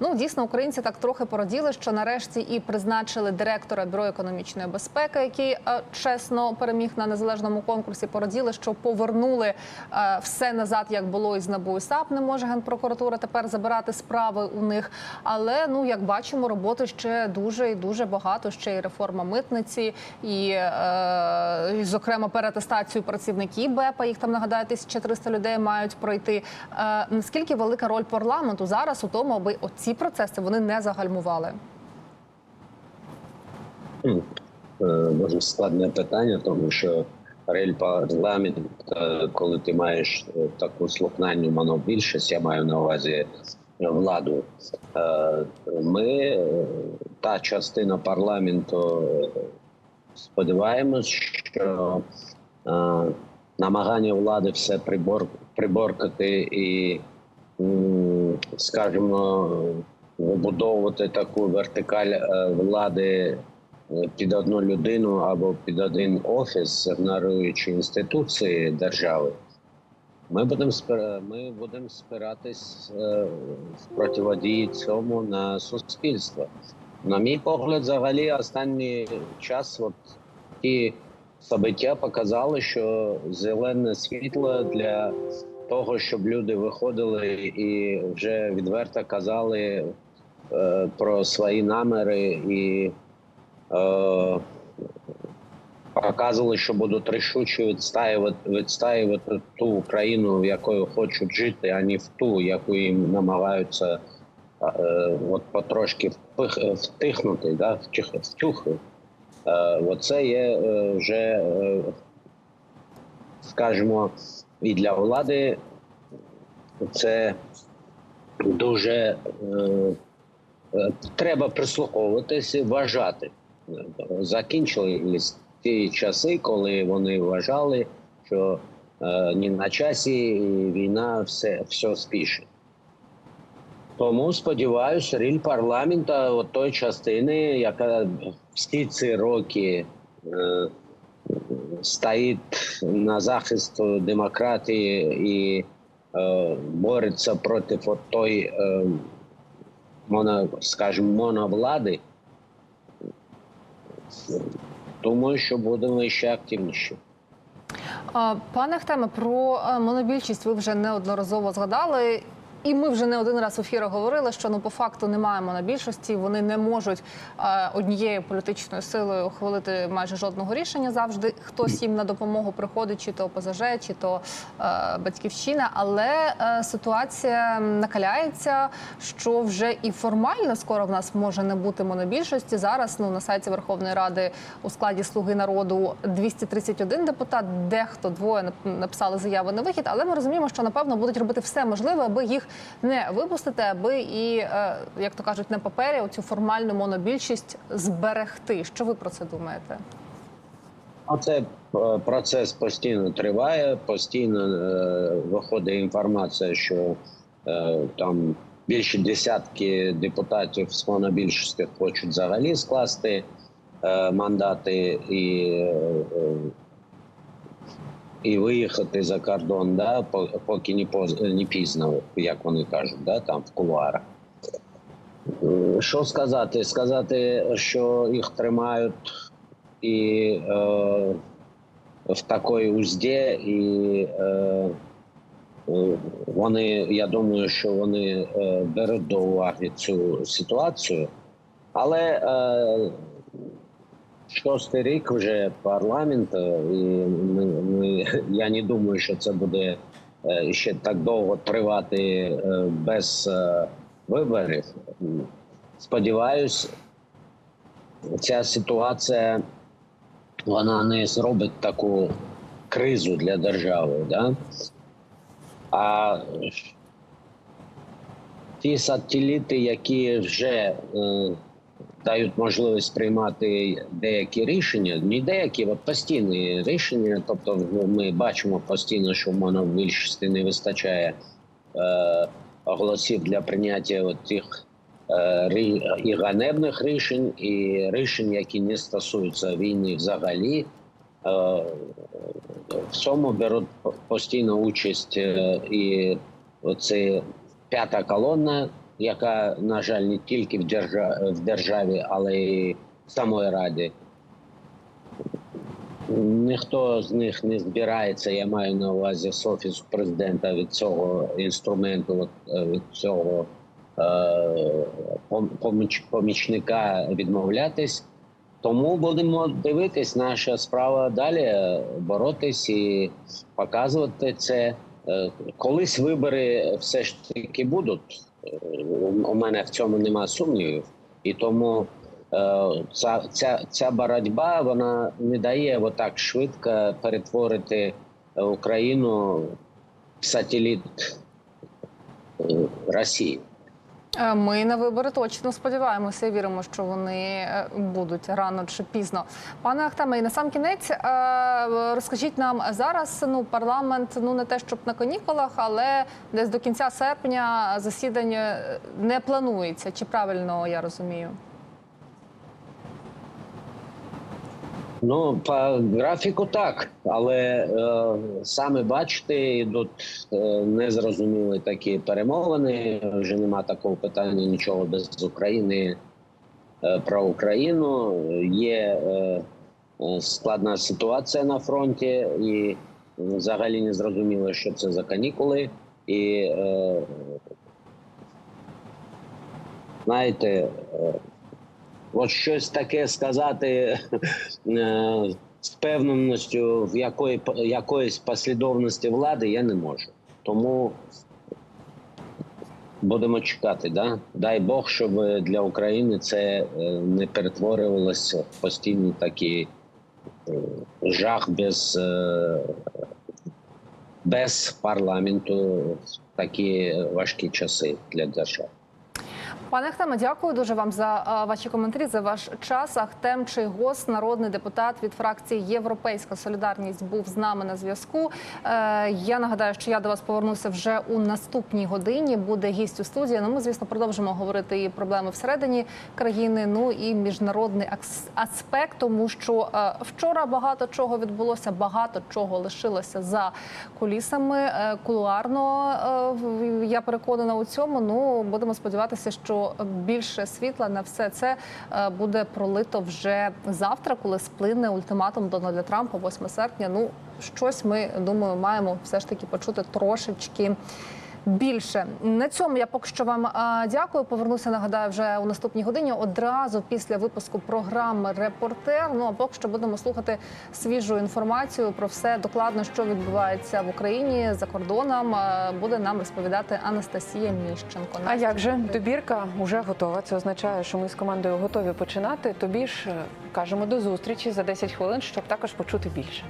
Ну дійсно, українці так трохи пораділи, що нарешті і призначили директора бюро економічної безпеки, який е, чесно переміг на незалежному конкурсі. Пораділи, що повернули е, все назад, як було із НАБУ і САП. Не може генпрокуратура тепер забирати справи у них. Але ну як бачимо, роботи ще дуже і дуже багато. Ще й реформа митниці, і, е, зокрема переатестацію працівників БЕПа. Їх там нагадаю, 1300 людей мають пройти. Е, наскільки велика роль парламенту зараз у тому, аби оці процеси вони не загальмували? Хм, е, Дуже складне питання, тому що рель парламент, е, коли ти маєш е, таку слухнанню монобільшість, я маю на увазі владу. е, Ми, е, та частина парламенту, е, сподіваємось, що е, намагання влади все приборкати і, скажімо, вибудовувати таку вертикаль е, влади е, під одну людину або під один офіс, ігноруючи інституції держави. Ми будемо ми будемо спиратись е, в противодії цьому на суспільство. На мій погляд, взагалі, останній час, от ті собиття показали, що зелене світло для того, щоб люди виходили і вже відверто казали е, про свої наміри і е, показували, що будуть рішуче відстаювати, відстаювати ту Україну, в якою хочуть жити, а не в ту, яку їм намагаються е, от потрошки впих, втихнути, да, втіх, втюхи. Е, оце є е, вже, е, скажімо, і для влади це дуже е, е, треба прислуховуватися, вважати. Закінчились ті часи, коли вони вважали, що е, ні на часі війна все, все спіше. Тому сподіваюся, ріль парламента от той частини, яка всі ці роки е, стоїть на захист демократії і е, бореться проти от той, е, моно, скажімо, моновлади. Думаю, що будемо ще активніші. Пане Хтеме, про е, монобільшість ви вже неодноразово згадали. І ми вже не один раз в ефірах говорили, що ну по факту немає монобільшості. Вони не можуть е, однією політичною силою ухвалити майже жодного рішення. Завжди хтось їм на допомогу приходить, чи то ОПЗЖ, чи то е, батьківщина. Але е, ситуація накаляється, що вже і формально скоро в нас може не бути монобільшості. Зараз ну на сайті Верховної Ради у складі Слуги народу 231 депутат, дехто двоє нап- написали заяви на вихід. Але ми розуміємо, що напевно будуть робити все можливе, аби їх не випустити, аби і е, як то кажуть, на папері оцю формальну монобільшість зберегти. Що ви про це думаєте? Оце е, процес постійно триває, постійно е, виходить інформація, що там більше десятки депутатів з монобільшості хочуть взагалі скласти мандати і, і виїхати за кордон, да, поки не, поз, не пізно, як вони кажуть, да, там в кулуарах. Що сказати? Сказати, що їх тримають і е, в такій узді, і е, вони, я думаю, що вони е, беруть до уваги цю ситуацію. Але е, шостий рік вже парламент, е, і ми, ми, я не думаю, що це буде е, ще так довго тривати е, без виборів. Сподіваюсь, ця ситуація вона не зробить таку кризу для держави. Да? А ті сателіти, які вже дають можливість приймати деякі рішення, не деякі, от постійні рішення. Тобто, ми бачимо постійно, що в монобільшості не вистачає е, голосів для прийняття от тих е, і ганебних рішень, і рішень, які не стосуються війни взагалі. Е, В цьому беруть постійно участь е, і оці п'ята колона яка, на жаль, не тільки в державі, в державі але й в самої раді. Ніхто з них не збирається, я маю на увазі з офісу президента від цього інструменту, е, від цього е, поміч- помічника відмовлятись. Тому будемо дивитись, наша справа далі е, боротись і показувати це. Колись вибори все ж таки будуть. У мене в цьому немає сумнівів. І тому е, ця, ця, ця боротьба вона не дає отак швидко перетворити е, Україну в сателіт е, Росії. Е, Ми на вибори точно сподіваємося і віримо, що вони е, будуть рано чи пізно. Пане Ахтеме, і на сам кінець е, розкажіть нам зараз. Ну, парламент ну не те, щоб на канікулах, але десь до кінця серпня засідання не планується. Чи правильно я розумію? Ну, по графіку так, але е, саме бачите, йдуть е, незрозумілі такі перемовини. Вже нема такого питання нічого без України е, про Україну. Є е, е, складна ситуація на фронті, і взагалі не зрозуміло, що це за канікули. І е, знаєте, е, от щось таке сказати е, з певненістю в якої якоїсь послідовності влади я не можу. Тому будемо чекати. Да? Дай Бог, щоб для України це е, не перетворювалося в постійний такий е, жах без, без парламенту такі важкі часи для держави. Пане Ахтеме, дякую дуже вам за ваші коментарі, за ваш час. Ахтем Чийгос, народний депутат від фракції Європейська Солідарність, був з нами на зв'язку. Е, я нагадаю, що я до вас повернуся вже у наступній годині. Буде гість у студії. Ну, ми, звісно, продовжимо говорити і проблеми всередині країни. Ну і міжнародний аспект, тому що е, вчора багато чого відбулося, багато чого лишилося за кулісами. Е, кулуарно е, я переконана у цьому. Ну будемо сподіватися, що більше світла на все це е, буде пролито вже завтра, коли сплине ультиматум Дональда Трампа, 8 серпня. Ну щось ми думаю, маємо все ж таки почути трошечки. Більше на цьому я поки що вам дякую. Повернуся. Нагадаю, вже у наступній годині одразу після випуску програми Репортер. Ну а поки що будемо слухати свіжу інформацію про все докладно, що відбувається в Україні за кордоном. Буде нам розповідати Анастасія Міщенко. А як же добірка вже готова? Це означає, що ми з командою готові починати. Тобі ж е, кажемо до зустрічі за 10 хвилин, щоб також почути більше.